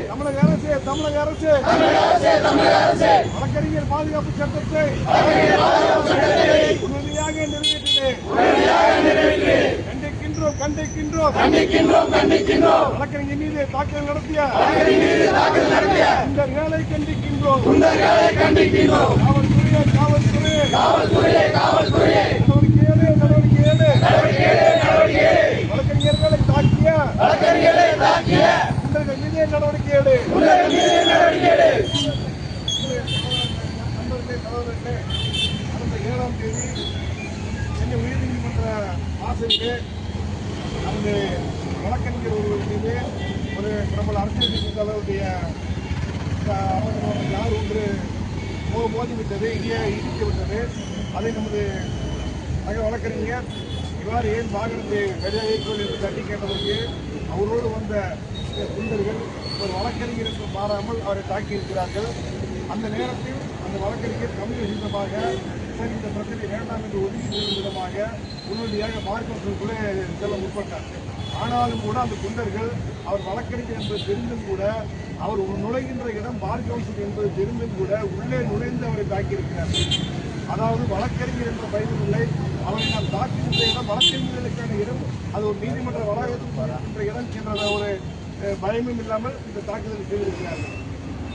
தமிழக அரசு தமிழக அரசு. வழக்கறிஞர் பாதுகாப்பு சட்டத்தை உறுதியாக நிறைவேற்றினேன். கண்டிக்கின்றோம் கண்டிக்கின்றோம். கண்டிக்கின்றோம் கண்டிக்கின்றோம் வழக்கறிஞர் மீது தாக்குதல் நடத்திய இந்த வேலை கண்டிக்கின்றோம். குண்டர்களை கண்டிக்கின்றோம் காவல்துறையே காவல்துறையே காவல்துறையே காவல்துறையே நடவடிக்கை ஏழு நடவடிக்கை ஏழு வழக்கறிஞர்களை தாக்கிய வழக்கறிஞர்களை தாக்கிய குண்டர்கள் மீது நடவடிக்கை ஏழு குண்டர்கள் மீது நடவடிக்கை எடு. நண்பர்களே சகோதரர்களே கடந்த ஏழாம் தேதி சென்னை உயர்நீதிமன்ற வாசலிலே நமது வழக்கறிஞர் ஒருவர் மீது ஒரு பிரபல அரசியல் தலைவருடைய யார் ஒன்று மோ மோதிவிட்டது இடிய இடித்து விட்டது அதை நமது சக வழக்கறிஞர் இவ்வாறு ஏன் வாகனத்தை வெளியேற்றல் என்று தட்டி கேட்டதற்கு அவரோடு வந்த குண்டர்கள் ஒரு வழக்கறிஞருக்கு மாறாமல் அவரை தாக்கியிருக்கிறார்கள். அந்த நேரத்தில் அந்த வழக்கறிஞர் கம்யூனிசமாக சார் இந்த பிரச்சனை வேண்டாம் என்று ஒதுக்கி செல்லும் விதமாக உடனடியாக மார்க்கத்திற்குள்ளே செல்ல முற்பட்டார். ஆனாலும் கூட அந்த குண்டர்கள் அவர் வழக்கறிஞர் என்பது தெரிந்தும் கூட அவர் நுழைகின்ற இடம் பார் கவுன்சில் என்பது தெரிந்தும் கூட உள்ளே நுழைந்து அவரை தாக்கியிருக்கிறார்கள் அதாவது வழக்கறிஞர் என்ற பயனும் இல்லை. அவரை நாம் தாக்கியிருந்த இடம் வழக்கறிஞர்களுக்கான இடம் அது ஒரு நீதிமன்ற வளாகத்தில் என்ற இடம் என்ற ஒரு பயமும் இல்லாமல் இந்த தாக்குதல் செய்திருக்கிறார்கள்.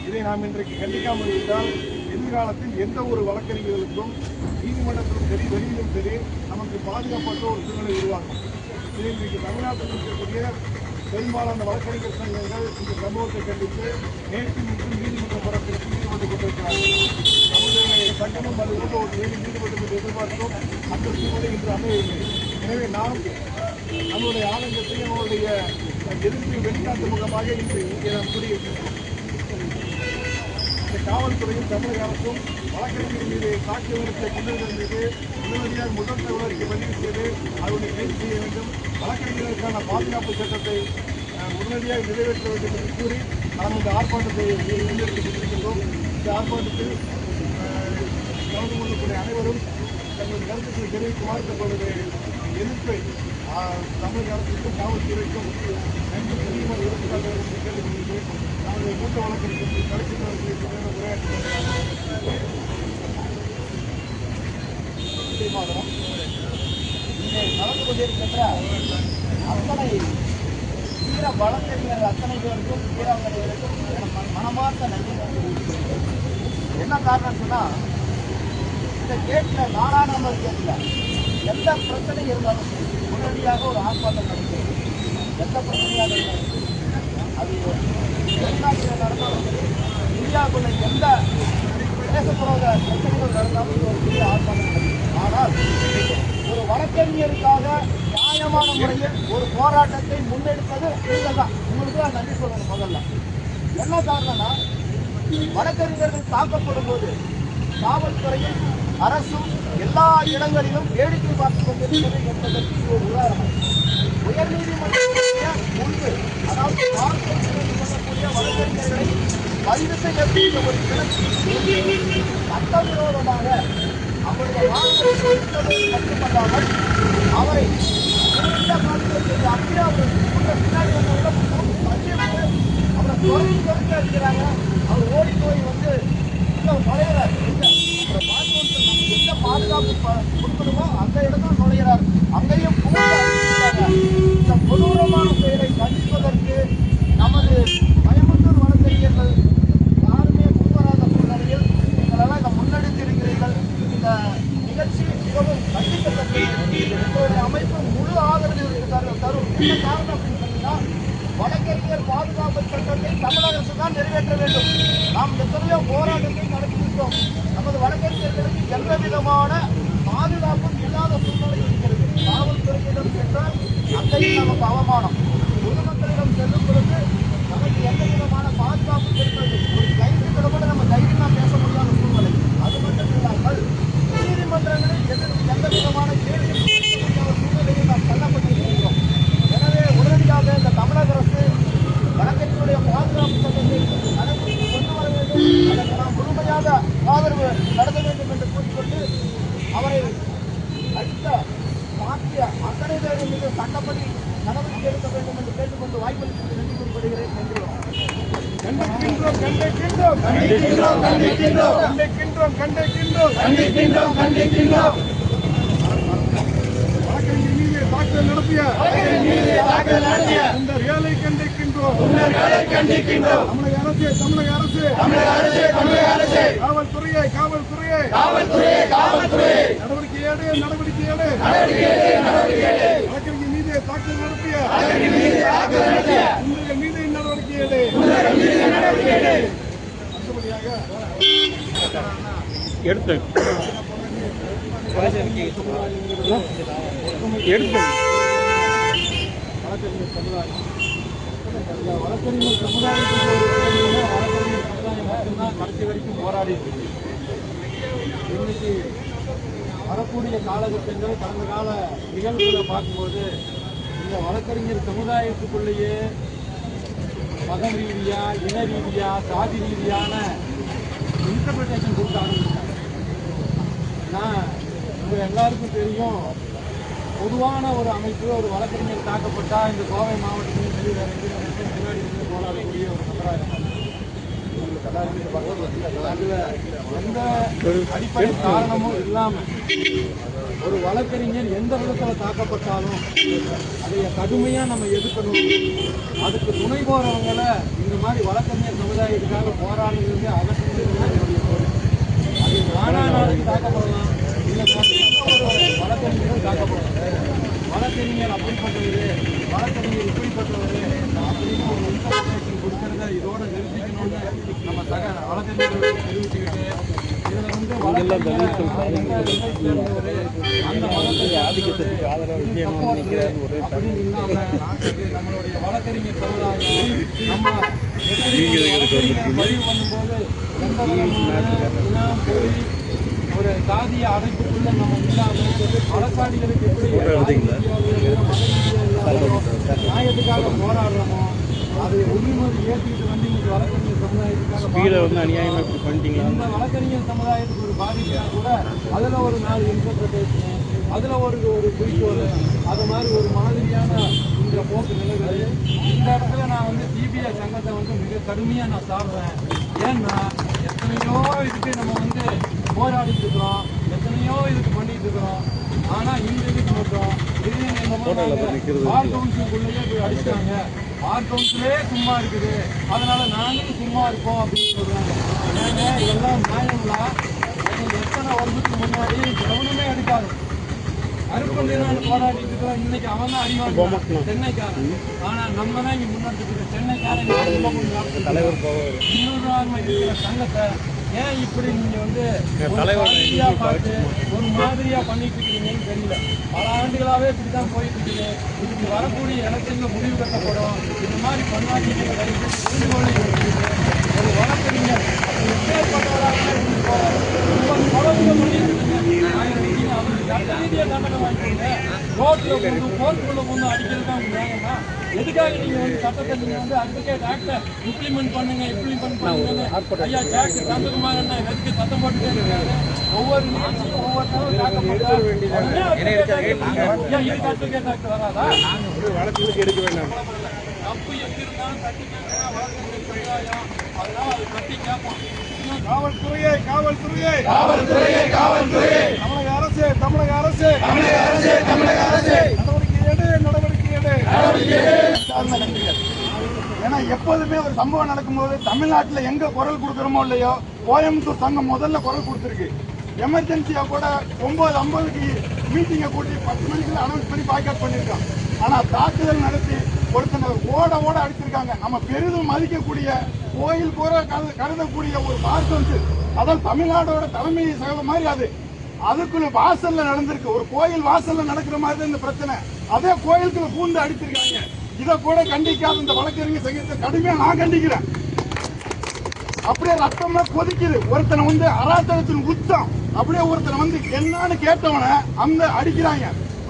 இதை நாம் இன்றைக்கு கண்டிக்காமல் இருந்தால் எதிர்காலத்தில் எந்த ஒரு வழக்கறிஞர்களுக்கும் நீதிமன்றத்திலும் சரி வெளியிலும் சரி நமக்கு பாதுகாப்பற்ற ஒரு சூழ்நிலை உருவாகும். இதை இன்றைக்கு தமிழ்நாட்டில் இருக்கக்கூடிய பெரும்பாலான வழக்கறிஞர் சங்கங்கள் இந்த சம்பவத்தை கண்டித்து நேற்று மற்றும் நீதிமன்ற புறத்திற்கு ஈடுபட்டுக் கொண்டிருக்கிறார்கள். நம்முடைய சங்கமும் அது போன்ற ஒரு வேலை நீதிமன்றத்தை எதிர்பார்த்தோம் அந்த சூழ்நிலை இன்று அமையவில்லை. எனவே நாம் நம்முடைய ஆனந்தத்தையும் அவருடைய எதிர்ப்பை வெளிநாட்டு முகமாக இன்று இங்கே நாம் கூறியிருக்கிறோம். காவல்துறையும் தமிழக அரசும் வழக்கறிஞர் மீது தாக்குதல் குண்டர்கள் மீது உடனடியாக முதல் தகவலுக்கு பதிவு செய்து அவர்களை கைது செய்ய வேண்டும். வழக்கறிஞர்களுக்கான பாதுகாப்பு சட்டத்தை உடனடியாக நிறைவேற்ற வேண்டும் என்று கூறி நாம் இந்த ஆர்ப்பாட்டத்தை முன்னெடுத்துக் கொண்டிருக்கின்றோம் இந்த ஆர்ப்பாட்டத்தில் கலந்து கொள்ளக்கூடிய அனைவரும் தங்கள் கருத்துக்களை தெரிவிக்குமாறு தங்களுடைய எதிர்ப்பை தமிழக அரசுக்கும் காவல்துறைக்கும் நன்றி தெரியுமா எடுத்துக்காட்ட வேண்டும் என்று கேட்டுக்கொள்கிறேன் நமது மூத்த வழக்கறிஞர்கள் கலைஞர்களுக்கு கொண்டிருக்கின்ற அத்தனை வீர வழக்கறிஞர் அத்தனை பேருக்கும் வீராங்கனைகளுக்கும் என் மன- மனமார்ந்த நன்றி தெரிவித்துக் என்ன காரணம் சொன்னா இந்த கேட்ல நாடாளுமன்ற கேட்ல எந்த பிரச்சனை இருந்தாலும் சரி, உடனடியாக ஒரு ஆர்ப்பாட்டம் நடக்கிறது எந்த பிரச்சனையாக இருந்தாலும் சரி. அது வெளிநாட்டில் நடந்தாலும் சரி இந்தியாவுக்குள்ள எந்த பேசப்படாத பிரச்சனைகள் நடந்தாலும் இது ஒரு பெரிய ஆர்ப்பாட்டம் நடக்கும் ஆனால் ஒரு வழக்கறிஞருக்காக நியாயமான முறையில் ஒரு போராட்டத்தை முன்னெடுத்தது நீங்கள் தான். உங்களுக்கு தான் நன்றி சொல்லணும் முதல்ல. என்ன காரணம்னா வழக்கறிஞர்கள் தாக்கப்படும் போது காவல்துறையும் அரசும் எல்லா இடங்களிலும் வேடிக்கை பார்த்துக் கொண்டிருக்கிறது என்பதற்கு ஒரு உதாரணம். உயர்நீதிமன்றத்தினுடைய முன்பு அதாவது பார்க்க சொல்லக்கூடிய வழக்கறிஞர்களை பதிவு செய்யக்கூடிய ஒரு கிளர்ச்சி சட்டவிரோதமாக அவருடைய வாகனத்தை மட்டுமல்லாமல் அவரை குறிப்பிட்ட அப்படியே அவர் பின்னாடி அவரை தொடர்ந்து தொடர்ந்து இருக்கிறாங்க அவர் ஓடி போய் வந்து இன்னும் நுழையிறார் பாதுகாப்பு கொடுக்கணுமோ அந்த இடம் தான் நுழையிறார் அங்கேயும் புகுந்து அடிச்சிருக்காங்க. இந்த கொடூரமான செயலை கண்டிப்பதற்கு நமது பயமுத்தூர் வழக்கறிஞர்கள் யாருமே முன்வராத சூழ்நிலையில் நீங்களெல்லாம் இதை முன்னெடுத்திருக்கிறீர்கள் இந்த நிகழ்ச்சி மிகவும் கண்டிக்கத்தக்கது உங்களுடைய அமைப்பு முழு ஆதரவு இருக்கு தரும் தரும் என்ன காரணம் அப்படின்னு சொன்னீங்கன்னா வழக்கறிஞர் பாதுகாப்பு சட்டத்தை தமிழக அரசு தான் நிறைவேற்ற வேண்டும். நாம் எத்தனையோ போராட்டத்தை நடத்தியிருக்கிறோம். நமது வழக்கறிஞர்களுக்கு எந்த விதமான பாதுகாப்பும் இல்லாத சூழ்நிலை இருக்கிறது. காவல்துறையிடம் சென்றால் அத்தையும் நமக்கு அவமானம். பொதுமக்களிடம் செல்லும் பொழுது நமக்கு எந்த விதமான பாதுகாப்பு இருக்கிறது ஒரு கைது கூட நம்ம தைரியமாக பேச கண்டிக்கின்றோம் தமிழக அரசு தமிழக அரசு தமிழக அரசு தமிழக அரசு காவல்துறையை காவல்துறையை காவல்துறையே காவல்துறையே நடவடிக்கை ஏடு. நடவடிக்கை ஏடு வழக்கறிஞர் மீது தாக்குதல் நடத்திய தாக்குதல் நடத்திய உங்கள் மீது அடுத்தபடியாக எடுத்து. எடுத்து. வழக்கறிஞர் சமுதாயம் வழக்கறிஞர் உதவியில வழக்கறிஞர் சமுதாயம் மட்டும்தான் கடைசி வரைக்கும் போராடிட்டு இருக்கு இன்னைக்கு வரக்கூடிய காலகட்டங்கள் கடந்த கால நிகழ்வுகளை பார்க்கும்போது இந்த வழக்கறிஞர் சமுதாயத்துக்குள்ளேயே மதம் ரீதியா இன ரீதியா சாதி ரீதியான இன்டர்பிரிட்டேஷன் கொடுக்க ஆரம்பிச்சாங்க நான் உங்க எல்லாருக்கும் தெரியும் பொதுவான ஒரு அமைப்பு ஒரு வழக்கறிஞர் தாக்கப்பட்டா இந்த கோவை மாவட்டத்திலும் சரி வேற எங்கேயும் வந்து முன்னாடி இருந்து போராடக்கூடிய ஒரு நபராக இருக்காங்க உங்களுக்கு எல்லாருமே இந்த பக்கம் அதுல எந்த அடிப்படை காரணமும் இல்லாமல் ஒரு வழக்கறிஞர் எந்த விதத்தில் தாக்கப்பட்டாலும் அதை கடுமையாக நம்ம எதிர்க்கணும் அதுக்கு துணை போகிறவங்களை இந்த மாதிரி வழக்கறிஞர் சமுதாயத்துக்காக போராடுறது அவசியம் தான் என்னுடைய கோரிக்கை அது மாணவர்களுக்கு தாக்கப்படலாம். இல்லை ஒரு வழக்கறிஞரும் தாக்கப்படலாம். வழக்கறிஞர் அப்படிப்பட்டவர் வழக்கறிஞர் இப்படிப்பட்டவர் நம்ம சக தெரிவிச்சுக்கிட்டு இதில் வந்து அந்த மதத்தை ஆதிக்கத்துக்கு ஆதரவு விஷயம் நினைக்கிறார் ஒரே அப்படின்னு இல்லாம நம்மளுடைய வழக்கறிஞர் சமுதாயம் நம்ம பதிவு பண்ணும்போது எந்த விதமான ஒரு சாதிய அடைப்புக்குள்ள நம்ம இல்லாம வழக்காடிகளுக்கு எப்படி நியாயத்துக்காக போராடுறோமோ அதை உரிமொழி ஏற்றிட்டு வந்து கீழே வந்து அநியாயமா இப்படி பண்ணிட்டீங்களா? இந்த வழக்கறிஞர் சமுதாயத்துக்கு ஒரு பாதிப்புனா கூட அதுல ஒரு நாலு இன்டர்பிரேஷன் அதுல ஒரு ஒரு குறிக்கோள் அது மாதிரி ஒரு மாதிரியான இந்த போக்கு நிலவுது. இந்த இடத்துல நான் வந்து சிபிஐ சங்கத்தை வந்து மிக கடுமையா நான் சாப்பிட்றேன் ஏன்னா எத்தனையோ இதுக்கு நம்ம வந்து போராடிட்டு இருக்கிறோம். எத்தனையோ இதுக்கு பண்ணிட்டு இருக்கிறோம். ஆனா இந்த இதுக்கு மட்டும் இது பார் கவுன்சிலுக்குள்ளேயே போய் பார் கவுன்சிலே சும்மா இருக்குது. அதனால நாங்களும் சும்மா இருக்கோம் அப்படின்னு சொல்றாங்க. ஏங்க இதெல்லாம் நியாயங்களா எத்தனை வருஷத்துக்கு முன்னாடி கவனமே எடுக்காது. அருப்பந்தி நான் போராடிட்டு இருக்கிறோம் இன்னைக்கு அவன் தான் அறிவாங்க சென்னைக்காரன். ஆனா நம்ம தான் இங்க முன்னெடுத்துட்டு இருக்கோம். சென்னைக்காரன் தலைவர் இன்னொரு இருக்கிற சங்கத்தை ஏன் இப்படி நீங்க வந்து ஒரு மாதிரியா பார்த்து ஒரு மாதிரியா பண்ணிட்டு இருக்கீங்கன்னு தெரியல பல ஆண்டுகளாவே இப்படிதான் போயிட்டு இருக்குது இதுக்கு வரக்கூடிய எலெக்ஷன்ல முடிவு கட்டப்படும் இந்த மாதிரி பண்ணாதீங்க. ஒரு வழக்கறிஞர் எப்பேற்பட்டவராக இருந்து போறாரு. ரொம்ப ரோட்டில் கொண்டு கோர்ட்டுக்குள்ளே கொண்டு அடிக்கிறது தான் நியாயமா எதுக்காக நீங்கள் வந்து சட்டத்தை நீங்கள் வந்து அட்வொகேட் ஆக்டை இம்ப்ளிமெண்ட் பண்ணுங்க இம்ப்ளிமெண்ட் பண்ணுங்க ஐயா ஜாக்கு சந்தகுமார் அண்ணா எதுக்கு சத்தம் போட்டுட்டே இருக்காரு ஒவ்வொரு நிகழ்ச்சியும் ஒவ்வொருத்தரும் இதுக்கு அட்வொகேட் ஆக்ட் வராதா வழக்கு எடுக்க வேண்டாம் தமிழக அரசு தமிழக அரசு தமிழக அரசு. நடவடிக்கை எடு நடவடிக்கை எடு. நன்றிகள் ஏன்னா எப்போதுமே ஒரு சம்பவம் நடக்கும்போது தமிழ்நாட்டுல எங்க குரல் கொடுக்குறோமோ இல்லையோ கோயம்புத்தூர் சங்கம் முதல்ல குரல் கொடுத்துருக்கு. எமர்ஜென்சியா கூட ஒன்பது ஐம்பதுக்கு மீட்டிங்கை கூட்டி பத்து மணிக்குள்ள அனௌன்ஸ் பண்ணி பாய்காட் பண்ணியிருக்கான். ஆனா தாக்குதல் நடத்தி ஒருத்தனை ஓட ஓட அடிச்சிருக்காங்க. நம்ம பெரிதும் மதிக்கக்கூடிய கோயில் கூட கருத- கருதக்கூடிய ஒரு பார்சன்ஸ் அதான் தமிழ்நாடோட தலைமை சகல மாதிரி அது. அதுக்குள்ள வாசல்ல நடந்திருக்கு. ஒரு கோயில் வாசல்ல நடக்கிற மாதிரி தான் இந்த பிரச்சனை. அதே கோயிலுக்குள்ள பூந்து அடிச்சிருக்காங்க. இதை கூட கண்டிக்காத இந்த வழக்கறிஞர் சங்கத்தை கடுமையா நான் கண்டிக்கிறேன். அப்படியே ரத்தம்லாம் கொதிக்குது. ஒருத்தனை வந்து அராத்தகத்தின் உச்சம். அப்படியே ஒருத்தனை வந்து என்னன்னு கேட்டவனை அந்த அடிக்கிறாங்க.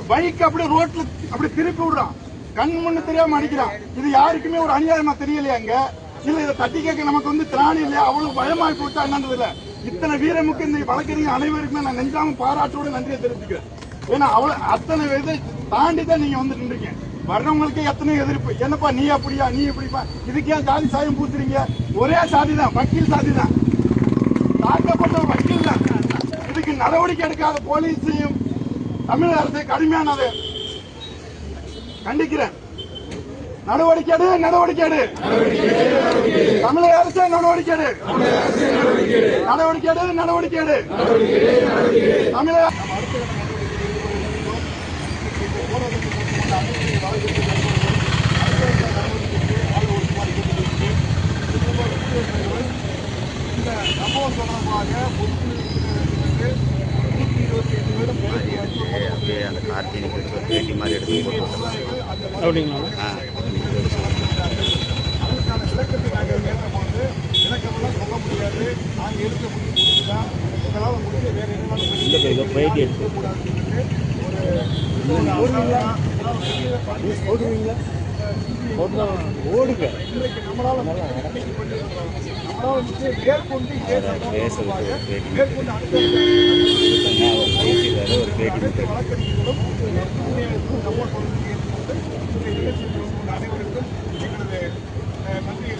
பைக் அப்படியே ரோட்ல அப்படி திருப்பி விடுறான். கண் முன்னு தெரியாம அடிக்கிறான். இது யாருக்குமே ஒரு அநியாயமா தெரியலையாங்க இல்ல இதை தட்டி கேட்க நமக்கு வந்து திராணி இல்லையா? அவ்வளவு பயமாய் போச்சா என்னன்றது இல்ல இத்தனை வீரமுக்கு இந்த வழக்கறிஞர் அனைவருக்குமே நான் நெஞ்சாம பாராட்டோட நன்றியை தெரிவிச்சுக்கிறேன். ஏன்னா அவ்வளவு அத்தனை இதை தாண்டி தான் நீங்க வந்து நின்றீங்க வர்றவங்களுக்கு எத்தனை எதிர்ப்பு? என்னப்பா நீ அப்படியா நீ இப்படிப்பா? இதுக்கு ஏன் ஜாதி சாயம் பூத்துறீங்க ஒரே சாதி தான் வக்கீல் சாதி தான் தாக்கப்பட்ட வக்கீல் தான் இதுக்கு நடவடிக்கை எடுக்காத போலீஸையும் தமிழக அரசு கடுமையானது கண்டிக்கிறேன். நடவடிக்கை எடு நடவடிக்கை எடு. தமிழக அரசு நடவடிக்கை எடு. நடவடிக்கை எடு நடவடிக்கை எடு. தமிழக இந்த சம்பவம் தொடர்பாக பொதுக்குழுவிற்கு நூற்றி இருபத்தி ஐந்து பேரும் அப்படியே அந்த பேட்டி மாதிரி எடுத்து போட்டு அப்படிங்களா அதற்கான விளக்கத்தை நாங்கள் கேட்டபோது விளக்கமெல்லாம் சொல்ல முடியாது நாங்கள் எடுக்க முடியும் தான் உங்களால் முடிஞ்ச வேறு என்ன பேட்டி ஓடுங்க இன்றைக்கு வந்து மேற்கொண்டு மேற்கொண்டு ಮಾಡ್ತಾರೆ ಅನೇಕ ಮಂದಿ